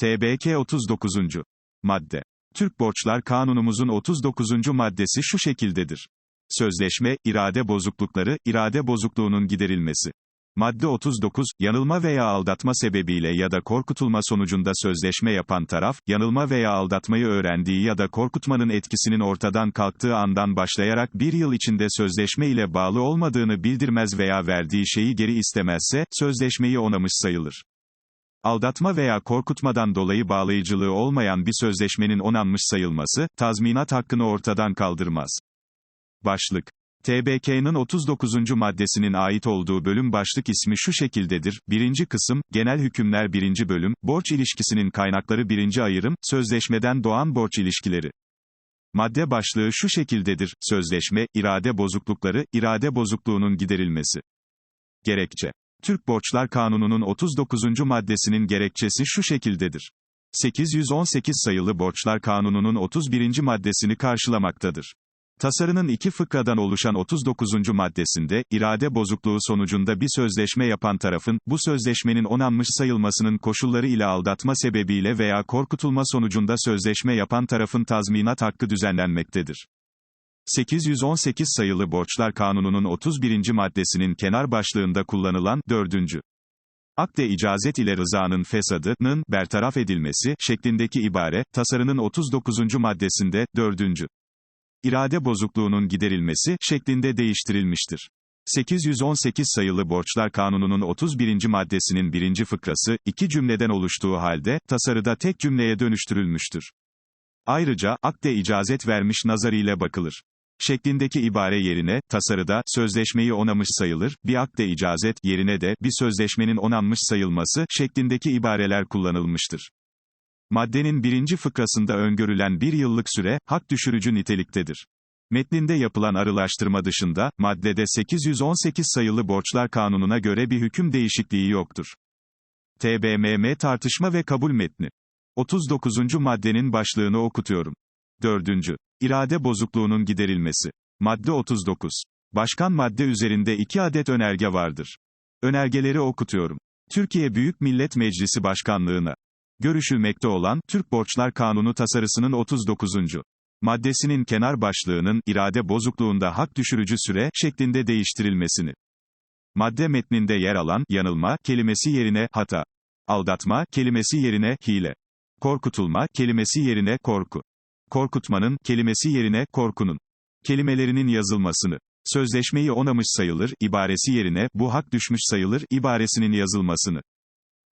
TBK 39. Madde. Türk Borçlar Kanunumuzun 39. maddesi şu şekildedir. Sözleşme, irade bozuklukları, irade bozukluğunun giderilmesi. Madde 39, yanılma veya aldatma sebebiyle ya da korkutulma sonucunda sözleşme yapan taraf, yanılma veya aldatmayı öğrendiği ya da korkutmanın etkisinin ortadan kalktığı andan başlayarak bir yıl içinde sözleşme ile bağlı olmadığını bildirmez veya verdiği şeyi geri istemezse, sözleşmeyi onamış sayılır. Aldatma veya korkutmadan dolayı bağlayıcılığı olmayan bir sözleşmenin onanmış sayılması, tazminat hakkını ortadan kaldırmaz. Başlık. TBK'nın 39. maddesinin ait olduğu bölüm başlık ismi şu şekildedir. Birinci kısım, genel hükümler birinci bölüm, borç ilişkisinin kaynakları birinci ayrım, sözleşmeden doğan borç ilişkileri. Madde başlığı şu şekildedir. Sözleşme, irade bozuklukları, irade bozukluğunun giderilmesi. Gerekçe. Türk Borçlar Kanunu'nun 39. maddesinin gerekçesi şu şekildedir. 818 sayılı Borçlar Kanunu'nun 31. maddesini karşılamaktadır. Tasarının iki fıkradan oluşan 39. maddesinde, irade bozukluğu sonucunda bir sözleşme yapan tarafın, bu sözleşmenin onanmış sayılmasının koşulları ile aldatma sebebiyle veya korkutulma sonucunda sözleşme yapan tarafın tazminat hakkı düzenlenmektedir. 818 sayılı Borçlar Kanunu'nun 31. maddesinin kenar başlığında kullanılan, 4. Akde icazet ile rızanın fesadının bertaraf edilmesi şeklindeki ibare, tasarının 39. maddesinde, 4. İrade bozukluğunun giderilmesi şeklinde değiştirilmiştir. 818 sayılı Borçlar Kanunu'nun 31. maddesinin birinci fıkrası, iki cümleden oluştuğu halde, tasarıda tek cümleye dönüştürülmüştür. Ayrıca, akde icazet vermiş nazarıyla bakılır. Şeklindeki ibare yerine, tasarıda, sözleşmeyi onamış sayılır, bir akde icazet yerine de, bir sözleşmenin onanmış sayılması, şeklindeki ibareler kullanılmıştır. Maddenin birinci fıkrasında öngörülen bir yıllık süre, hak düşürücü niteliktedir. Metninde yapılan arılaştırma dışında, maddede 818 sayılı Borçlar Kanunu'na göre bir hüküm değişikliği yoktur. TBMM tartışma ve kabul metni. 39. maddenin başlığını okutuyorum. 4. İrade bozukluğunun giderilmesi. Madde 39. Başkan madde üzerinde iki adet önerge vardır. Önergeleri okutuyorum. Türkiye Büyük Millet Meclisi Başkanlığına görüşülmekte olan, Türk Borçlar Kanunu tasarısının 39. maddesinin kenar başlığının, irade bozukluğunda hak düşürücü süre, şeklinde değiştirilmesini. Madde metninde yer alan, yanılma, kelimesi yerine, hata. Aldatma, kelimesi yerine, hile. Korkutulma, kelimesi yerine, korku. Korkutmanın, kelimesi yerine, korkunun. Kelimelerinin yazılmasını. Sözleşmeyi onamış sayılır, ibaresi yerine, bu hak düşmüş sayılır, ibaresinin yazılmasını.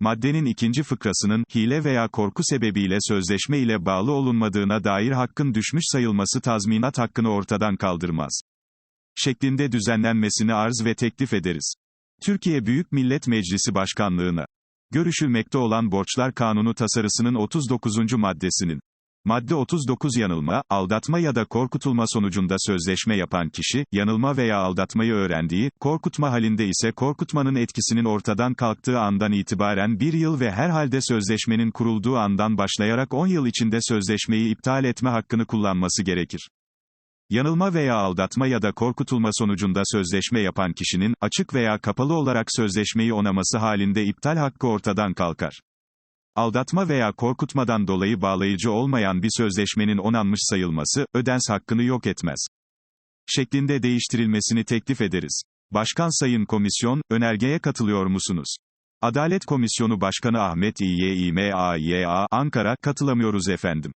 Maddenin ikinci fıkrasının, hile veya korku sebebiyle sözleşme ile bağlı olunmadığına dair hakkın düşmüş sayılması tazminat hakkını ortadan kaldırmaz. Şeklinde düzenlenmesini arz ve teklif ederiz. Türkiye Büyük Millet Meclisi Başkanlığına görüşülmekte olan Borçlar Kanunu tasarısının 39. maddesinin Madde 39 yanılma, aldatma ya da korkutulma sonucunda sözleşme yapan kişi, yanılma veya aldatmayı öğrendiği, korkutma halinde ise korkutmanın etkisinin ortadan kalktığı andan itibaren bir yıl ve herhalde sözleşmenin kurulduğu andan başlayarak 10 yıl içinde sözleşmeyi iptal etme hakkını kullanması gerekir. Yanılma veya aldatma ya da korkutulma sonucunda sözleşme yapan kişinin, açık veya kapalı olarak sözleşmeyi onaması halinde iptal hakkı ortadan kalkar. Aldatma veya korkutmadan dolayı bağlayıcı olmayan bir sözleşmenin onanmış sayılması, ödens hakkını yok etmez. Şeklinde değiştirilmesini teklif ederiz. Başkan Sayın Komisyon, önergeye katılıyor musunuz? Adalet Komisyonu Başkanı Ahmet İYİMAYA, Ankara, katılamıyoruz efendim.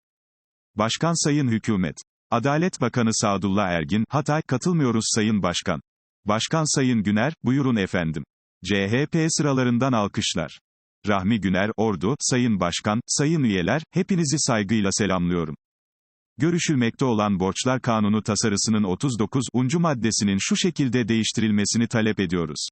Başkan Sayın Hükümet. Adalet Bakanı Sadullah Ergin, Hatay, katılmıyoruz Sayın Başkan. Başkan Sayın Güner, buyurun efendim. CHP sıralarından alkışlar. Rahmi Güner, Ordu, Sayın Başkan, Sayın Üyeler, hepinizi saygıyla selamlıyorum. Görüşülmekte olan Borçlar Kanunu tasarısının 39. maddesinin şu şekilde değiştirilmesini talep ediyoruz.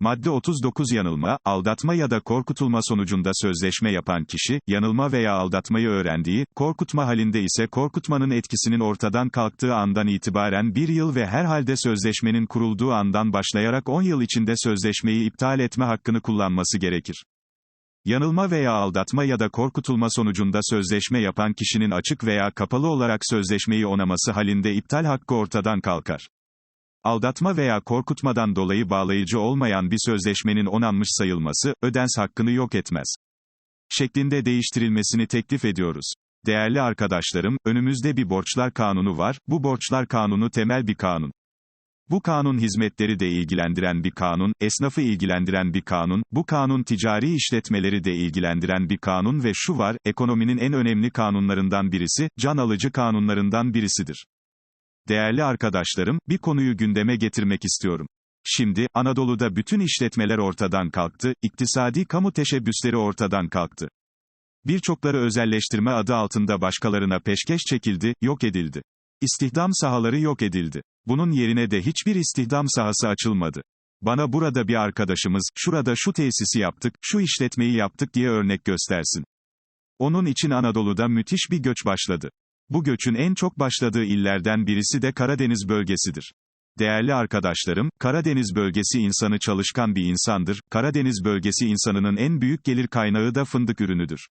Madde 39 yanılma, aldatma ya da korkutulma sonucunda sözleşme yapan kişi, yanılma veya aldatmayı öğrendiği, korkutma halinde ise korkutmanın etkisinin ortadan kalktığı andan itibaren bir yıl ve herhalde sözleşmenin kurulduğu andan başlayarak 10 yıl içinde sözleşmeyi iptal etme hakkını kullanması gerekir. Yanılma veya aldatma ya da korkutulma sonucunda sözleşme yapan kişinin açık veya kapalı olarak sözleşmeyi onaması halinde iptal hakkı ortadan kalkar. Aldatma veya korkutmadan dolayı bağlayıcı olmayan bir sözleşmenin onanmış sayılması, ödens hakkını yok etmez. şeklinde değiştirilmesini teklif ediyoruz. Değerli arkadaşlarım, önümüzde bir borçlar kanunu var, bu borçlar kanunu temel bir kanun. Bu kanun hizmetleri de ilgilendiren bir kanun, esnafı ilgilendiren bir kanun, bu kanun ticari işletmeleri de ilgilendiren bir kanun ve şu var, ekonominin en önemli kanunlarından birisi, can alıcı kanunlarından birisidir. Değerli arkadaşlarım, bir konuyu gündeme getirmek istiyorum. Şimdi, Anadolu'da bütün işletmeler ortadan kalktı, iktisadi kamu teşebbüsleri ortadan kalktı. Birçokları özelleştirme adı altında başkalarına peşkeş çekildi, yok edildi. İstihdam sahaları yok edildi. Bunun yerine de hiçbir istihdam sahası açılmadı. Bana burada bir arkadaşımız, şurada şu tesisi yaptık, şu işletmeyi yaptık diye örnek göstersin. Onun için Anadolu'da müthiş bir göç başladı. Bu göçün en çok başladığı illerden birisi de Karadeniz bölgesidir. Değerli arkadaşlarım, Karadeniz bölgesi insanı çalışkan bir insandır. Karadeniz bölgesi insanının en büyük gelir kaynağı da fındık ürünüdür.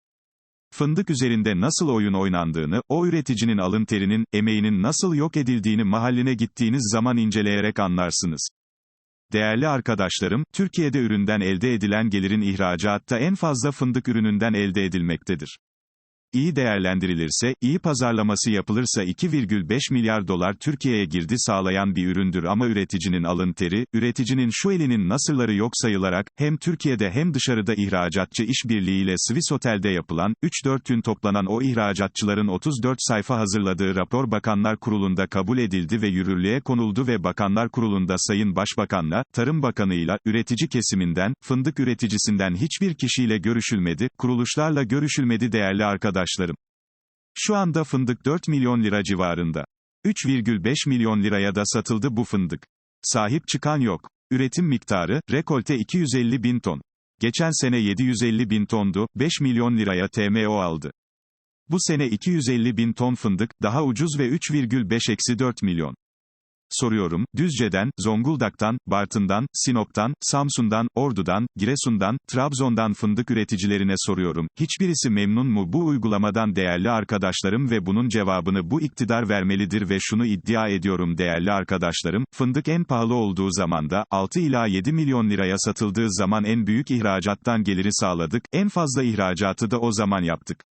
Fındık üzerinde nasıl oyun oynandığını, o üreticinin alın terinin, emeğinin nasıl yok edildiğini mahalline gittiğiniz zaman inceleyerek anlarsınız. Değerli arkadaşlarım, Türkiye'de üründen elde edilen gelirin ihracatta en fazla fındık ürününden elde edilmektedir. İyi değerlendirilirse, iyi pazarlaması yapılırsa 2,5 milyar dolar Türkiye'ye girdi sağlayan bir üründür ama üreticinin alın teri, üreticinin şu elinin nasırları yok sayılarak, hem Türkiye'de hem dışarıda ihracatçı işbirliğiyle Swiss Otel'de yapılan, 3-4 gün toplanan o ihracatçıların 34 sayfa hazırladığı rapor Bakanlar Kurulu'nda kabul edildi ve yürürlüğe konuldu ve Bakanlar Kurulu'nda Sayın Başbakan'la, Tarım Bakanı'yla, üretici kesiminden, fındık üreticisinden hiçbir kişiyle görüşülmedi, kuruluşlarla görüşülmedi değerli arkadaşlar arkadaşlarım. Şu anda fındık 4 milyon lira civarında. 3,5 milyon liraya da satıldı bu fındık. Sahip çıkan yok. Üretim miktarı, rekolte 250 bin ton. Geçen sene 750 bin tondu, 5 milyon liraya TMO aldı. Bu sene 250 bin ton fındık, daha ucuz ve 3,5-4 milyon. Soruyorum, Düzce'den, Zonguldak'tan, Bartın'dan, Sinop'tan, Samsun'dan, Ordu'dan, Giresun'dan, Trabzon'dan fındık üreticilerine soruyorum. Hiçbirisi memnun mu bu uygulamadan değerli arkadaşlarım ve bunun cevabını bu iktidar vermelidir ve şunu iddia ediyorum değerli arkadaşlarım, fındık en pahalı olduğu zamanda, 6 ila 7 milyon liraya satıldığı zaman en büyük ihracattan geliri sağladık, en fazla ihracatı da o zaman yaptık.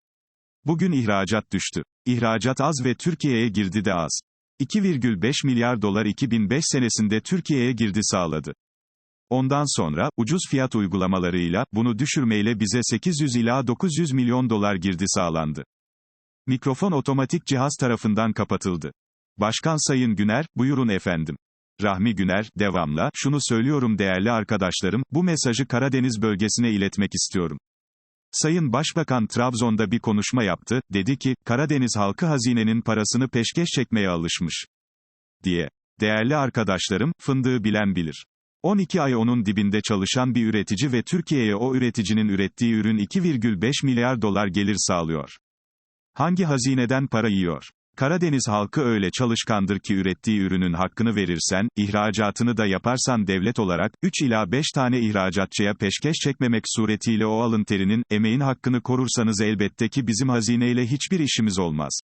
Bugün ihracat düştü. İhracat az ve Türkiye'ye girdi de az. 2,5 milyar dolar 2005 senesinde Türkiye'ye girdi sağladı. Ondan sonra, ucuz fiyat uygulamalarıyla, bunu düşürmeyle bize 800 ila 900 milyon dolar girdi sağlandı. Mikrofon otomatik cihaz tarafından kapatıldı. Başkan Sayın Güner, buyurun efendim. Rahmi Güner, devamla, şunu söylüyorum değerli arkadaşlarım, bu mesajı Karadeniz bölgesine iletmek istiyorum. Sayın Başbakan Trabzon'da bir konuşma yaptı, dedi ki, Karadeniz halkı hazinenin parasını peşkeş çekmeye alışmış. Diye. Değerli arkadaşlarım, fındığı bilen bilir. 12 ay onun dibinde çalışan bir üretici ve Türkiye'ye o üreticinin ürettiği ürün 2,5 milyar dolar gelir sağlıyor. Hangi hazineden para yiyor? Karadeniz halkı öyle çalışkandır ki ürettiği ürünün hakkını verirsen, ihracatını da yaparsan devlet olarak, 3 ila 5 tane ihracatçıya peşkeş çekmemek suretiyle o alın terinin, emeğin hakkını korursanız elbette ki bizim hazineyle hiçbir işimiz olmaz.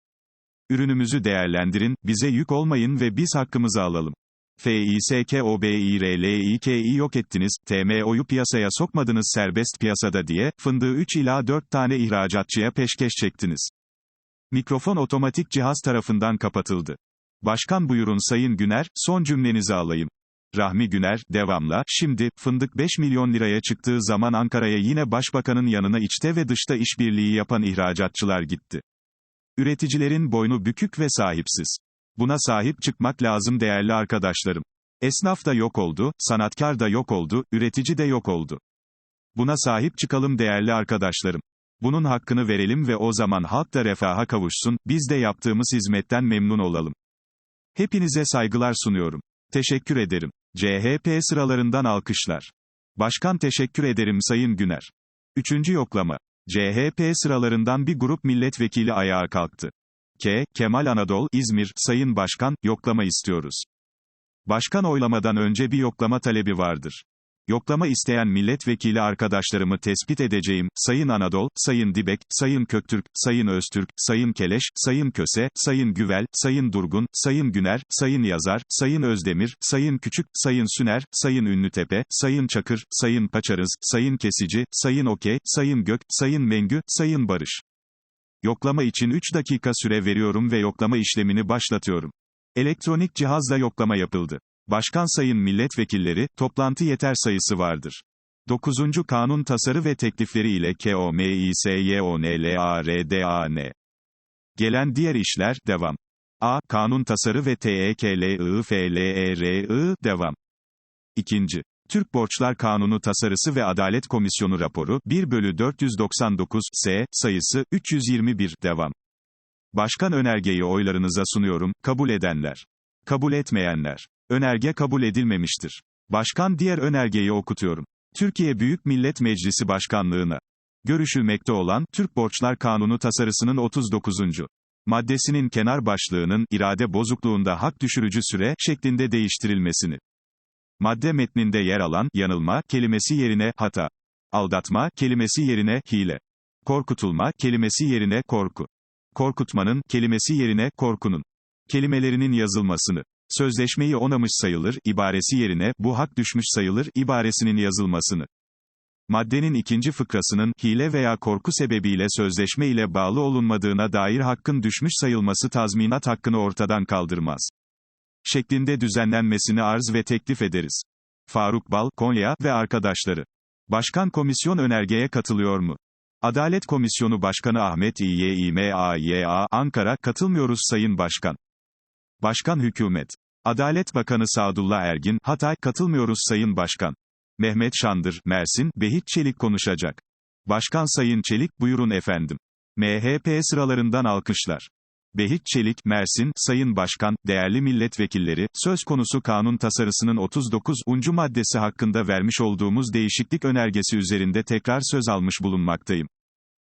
Ürünümüzü değerlendirin, bize yük olmayın ve biz hakkımızı alalım. FİSKOBİRLİKİ yok ettiniz, TMO'yu piyasaya sokmadınız serbest piyasada diye, fındığı 3 ila 4 tane ihracatçıya peşkeş çektiniz. Mikrofon otomatik cihaz tarafından kapatıldı. Başkan buyurun Sayın Güner, son cümlenizi alayım. Rahmi Güner, devamla, şimdi, fındık 5 milyon liraya çıktığı zaman Ankara'ya yine başbakanın yanına içte ve dışta işbirliği yapan ihracatçılar gitti. Üreticilerin boynu bükük ve sahipsiz. Buna sahip çıkmak lazım değerli arkadaşlarım. Esnaf da yok oldu, sanatkar da yok oldu, üretici de yok oldu. Buna sahip çıkalım değerli arkadaşlarım. Bunun hakkını verelim ve o zaman halk da refaha kavuşsun, biz de yaptığımız hizmetten memnun olalım. Hepinize saygılar sunuyorum. Teşekkür ederim. CHP sıralarından alkışlar. Başkan teşekkür ederim Sayın Güner. Üçüncü yoklama. CHP sıralarından bir grup milletvekili ayağa kalktı. K. Kemal Anadol, İzmir, Sayın Başkan, yoklama istiyoruz. Başkan oylamadan önce bir yoklama talebi vardır. Yoklama isteyen milletvekili arkadaşlarımı tespit edeceğim, Sayın Anadol, Sayın Dibek, Sayın Köktürk, Sayın Öztürk, Sayın Keleş, Sayın Köse, Sayın Güvel, Sayın Durgun, Sayın Güner, Sayın Yazar, Sayın Özdemir, Sayın Küçük, Sayın Süner, Sayın Ünlütepe, Sayın Çakır, Sayın Paçarız, Sayın Kesici, Sayın Okey, Sayın Gök, Sayın Mengü, Sayın Barış. Yoklama için 3 dakika süre veriyorum ve yoklama işlemini başlatıyorum. Elektronik cihazla yoklama yapıldı. Başkan sayın milletvekilleri, toplantı yeter sayısı vardır. 9. Kanun tasarı ve teklifleri ile KOMİSYONLARDAN. Gelen diğer işler, devam. A. Kanun tasarı ve TEKLIFLERI, devam. İkinci. Türk Borçlar Kanunu Tasarısı ve Adalet Komisyonu raporu, 1 bölü 499, S, sayısı, 321, devam. Başkan önergeyi oylarınıza sunuyorum, kabul edenler. Kabul etmeyenler. Önerge kabul edilmemiştir. Başkan diğer önergeyi okutuyorum. Türkiye Büyük Millet Meclisi Başkanlığına görüşülmekte olan Türk Borçlar Kanunu tasarısının 39. maddesinin kenar başlığının irade bozukluğunda hak düşürücü süre şeklinde değiştirilmesini. Madde metninde yer alan yanılma kelimesi yerine hata, aldatma kelimesi yerine hile, korkutulma kelimesi yerine korku, korkutmanın kelimesi yerine korkunun kelimelerinin yazılmasını Sözleşmeyi onamış sayılır, ibaresi yerine, bu hak düşmüş sayılır, ibaresinin yazılmasını. Maddenin ikinci fıkrasının, hile veya korku sebebiyle sözleşme ile bağlı olunmadığına dair hakkın düşmüş sayılması tazminat hakkını ortadan kaldırmaz. Şeklinde düzenlenmesini arz ve teklif ederiz. Faruk Bal, Konya ve arkadaşları. Başkan komisyon önergeye katılıyor mu? Adalet Komisyonu Başkanı Ahmet İYİMAYA, Ankara, katılmıyoruz Sayın Başkan. Başkan Hükümet. Adalet Bakanı Sadullah Ergin, Hatay, katılmıyoruz Sayın Başkan. Mehmet Şandır, Mersin, Behit Çelik konuşacak. Başkan Sayın Çelik, buyurun efendim. MHP sıralarından alkışlar. Behit Çelik, Mersin, Sayın Başkan, değerli milletvekilleri, söz konusu kanun tasarısının 39. maddesi hakkında vermiş olduğumuz değişiklik önergesi üzerinde tekrar söz almış bulunmaktayım.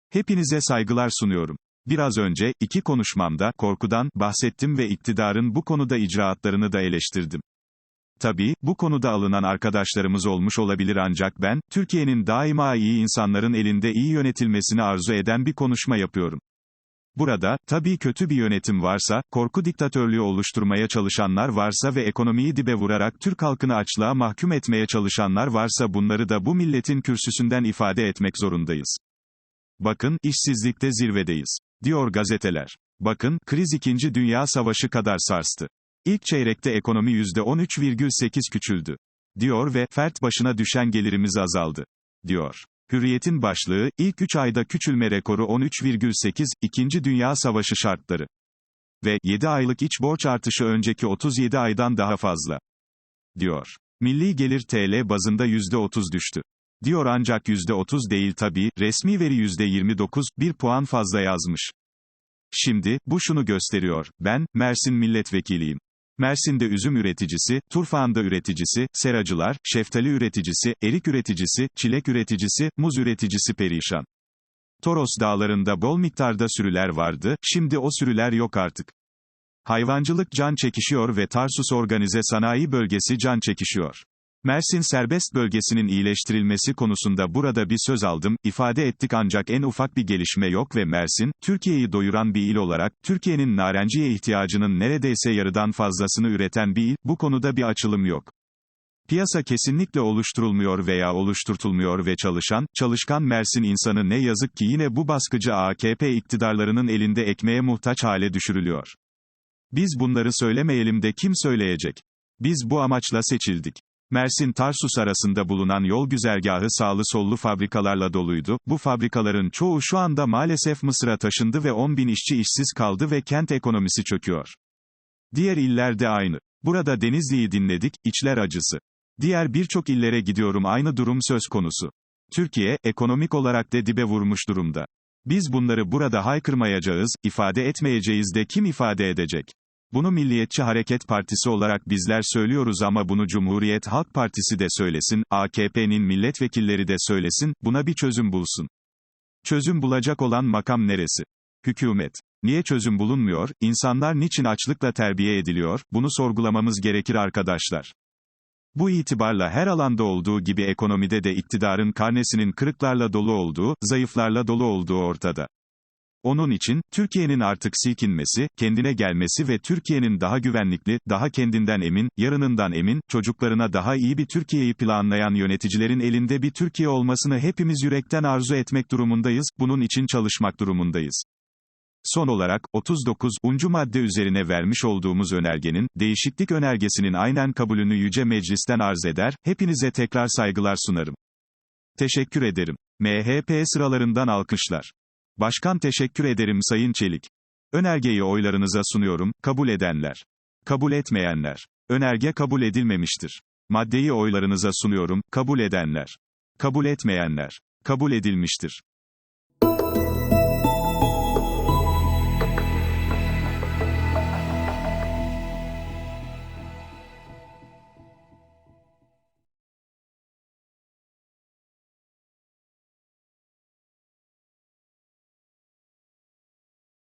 Hepinize saygılar sunuyorum. Biraz önce, iki konuşmamda, korkudan, bahsettim ve iktidarın bu konuda icraatlarını da eleştirdim. Tabii, bu konuda alınan arkadaşlarımız olmuş olabilir ancak ben, Türkiye'nin daima iyi insanların elinde iyi yönetilmesini arzu eden bir konuşma yapıyorum. Burada, tabii kötü bir yönetim varsa, korku diktatörlüğü oluşturmaya çalışanlar varsa ve ekonomiyi dibe vurarak Türk halkını açlığa mahkum etmeye çalışanlar varsa bunları da bu milletin kürsüsünden ifade etmek zorundayız. Bakın, işsizlikte zirvedeyiz. Diyor gazeteler. Bakın, kriz 2. Dünya Savaşı kadar sarstı. İlk çeyrekte ekonomi %13,8 küçüldü. Diyor ve, fert başına düşen gelirimiz azaldı. Diyor. Hürriyet'in başlığı, ilk 3 ayda küçülme rekoru 13,8, 2. Dünya Savaşı şartları. Ve, 7 aylık iç borç artışı önceki 37 aydan daha fazla. Diyor. Milli gelir TL bazında %30 düştü. Diyor ancak %30 değil tabii, resmi veri %29, bir puan fazla yazmış. Şimdi, bu şunu gösteriyor, ben, Mersin milletvekiliyim. Mersin'de üzüm üreticisi, Turfan'da üreticisi, seracılar, şeftali üreticisi, erik üreticisi, çilek üreticisi, muz üreticisi perişan. Toros dağlarında bol miktarda sürüler vardı, şimdi o sürüler yok artık. Hayvancılık can çekişiyor ve Tarsus Organize Sanayi Bölgesi can çekişiyor. Mersin serbest bölgesinin iyileştirilmesi konusunda burada bir söz aldım, ifade ettik ancak en ufak bir gelişme yok ve Mersin, Türkiye'yi doyuran bir il olarak, Türkiye'nin narenciye ihtiyacının neredeyse yarıdan fazlasını üreten bir il, bu konuda bir açılım yok. Piyasa kesinlikle oluşturulmuyor veya oluşturtulmuyor ve çalışan, çalışkan Mersin insanı ne yazık ki yine bu baskıcı AKP iktidarlarının elinde ekmeğe muhtaç hale düşürülüyor. Biz bunları söylemeyelim de kim söyleyecek? Biz bu amaçla seçildik. Mersin-Tarsus arasında bulunan yol güzergahı sağlı sollu fabrikalarla doluydu, bu fabrikaların çoğu şu anda maalesef Mısır'a taşındı ve 10 bin işçi işsiz kaldı ve kent ekonomisi çöküyor. Diğer iller de aynı. Burada Denizli'yi dinledik, içler acısı. Diğer birçok illere gidiyorum aynı durum söz konusu. Türkiye, ekonomik olarak da dibe vurmuş durumda. Biz bunları burada haykırmayacağız, ifade etmeyeceğiz de kim ifade edecek? Bunu Milliyetçi Hareket Partisi olarak bizler söylüyoruz ama bunu Cumhuriyet Halk Partisi de söylesin, AKP'nin milletvekilleri de söylesin, buna bir çözüm bulsun. Çözüm bulacak olan makam neresi? Hükümet. Niye çözüm bulunmuyor, insanlar niçin açlıkla terbiye ediliyor, bunu sorgulamamız gerekir arkadaşlar. Bu itibarla her alanda olduğu gibi ekonomide de iktidarın karnesinin kırıklarla dolu olduğu, zayıflarla dolu olduğu ortada. Onun için, Türkiye'nin artık silkinmesi, kendine gelmesi ve Türkiye'nin daha güvenlikli, daha kendinden emin, yarınından emin, çocuklarına daha iyi bir Türkiye'yi planlayan yöneticilerin elinde bir Türkiye olmasını hepimiz yürekten arzu etmek durumundayız, bunun için çalışmak durumundayız. Son olarak, 39. madde üzerine vermiş olduğumuz önergenin, değişiklik önergesinin aynen kabulünü Yüce Meclis'ten arz eder, hepinize tekrar saygılar sunarım. Teşekkür ederim. MHP sıralarından alkışlar. Başkan teşekkür ederim Sayın Çelik. Önergeyi oylarınıza sunuyorum, kabul edenler. Kabul etmeyenler. Önerge kabul edilmemiştir. Maddeyi oylarınıza sunuyorum, kabul edenler. Kabul etmeyenler. Kabul edilmiştir.